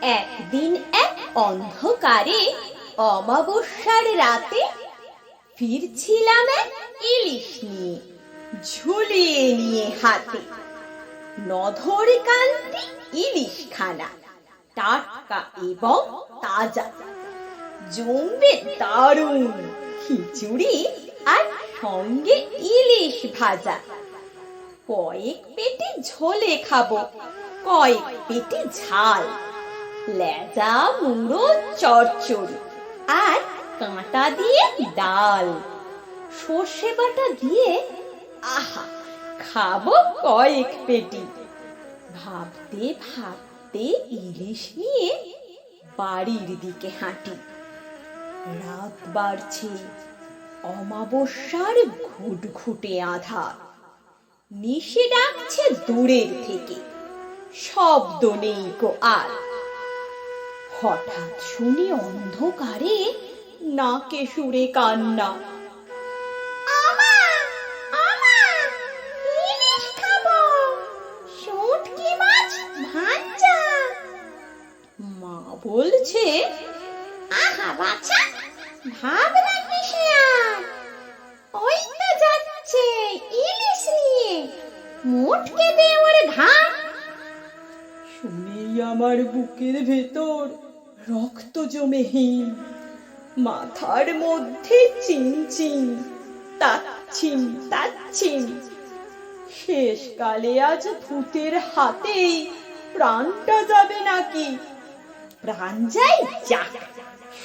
একদিন এক অন্ধকারে অমাবস্যার রাতে ফিরছিলাম এক ইলিশ নিয়ে ঝুলিয়ে নিয়ে হাতে। নধর কান্তি ইলিশ খানা টাটকা এবং তাজা। জমবে দারুণ খিচুড়ি আর সঙ্গে ইলিশ ভাজা। কয়েক পেটে ঝোলে খাব, কয়েক পেটে ঝাল। লেজা, মুড়ো, চচ্চড়ি আর কাঁটা দিয়ে ডাল। সর্ষে বাটা দিয়ে আহা, খাব কয়েক পেটি। ভাবতে ভাবতে ইলিশ নিয়ে বাড়ির দিকে হাঁটি। রাত বাড়ছে, অমাবস্যার ঘুটঘুটে আধার। নিশে ডাকছে দূরের থেকে, শব্দ নেই গো আর। হঠাৎ শুনি অন্ধকারে নাকে সুরে কান্না। মা বলছে আহা বাচ্চা ভাবনা কিসে আর। ওই তো যাচ্ছে ইলিশ নিয়ে। মুটকে দে ওর ঘাট শুনেই আমার বুকের ভেতর রক্ত জমে হিম মাথার মধ্যে চিনচিন তাচ্ছিন তাচ্ছিন শেষকালে আজ ভূতের হাতেই প্রাণটা যাবে নাকি? প্রাণ যাই যাক,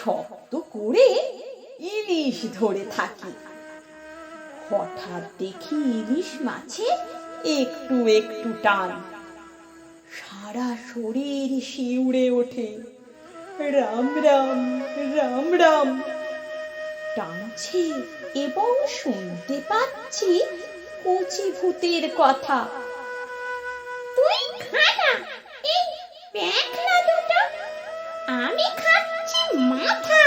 শক্ত করে ইলিশ ধরে থাকি। হঠাৎ দেখি ইলিশ মাছে একটু একটু টান। সারা শরীর শিউরে ওঠে। রাম রাম রাম রাম। টানছে এবং শুনতে পাচ্ছি কচি ভূতের কথা। তুই খানা এই প্যাকলা দুটো। আমি খাচ্ছি মাথা।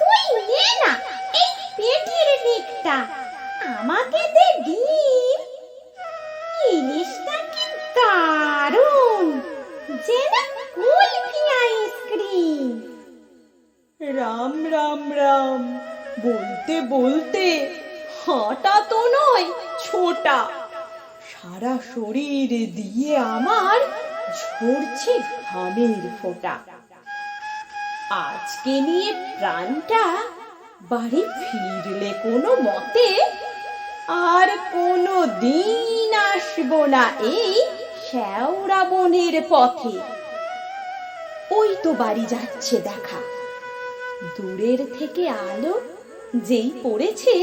তুই নে না, এই পেটের দিকটা। আমাকে দে ডিম যেন কুলফি আইসক্রিম। রাম রাম রাম, বলতে বলতে হাঁটা তো নয়, ছোটা। সারা শরীর দিয়ে আমার ঝরছে ঘামের ফোঁটা। আজকে নিয়ে প্রাণটা বাড়ি ফিরলে কোনো মতে আর কোনো দিন আসব না এই শ্যাওড়া বনের পথে। ওই তো বাড়ি যাচ্ছে দেখা। দূরের থেকে আলো যেই পড়েছে,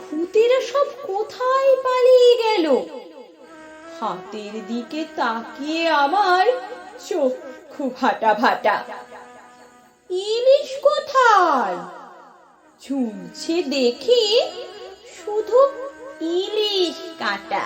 ভূতেরা সব কোথায় পালিয়ে গেল? হাতের দিকে তাকিয়ে আমার চক্ষু ভাটা ভাটা। ইলিশ কোথায়? ঝুলছে দেখি শুধু ইলিশ কাটা।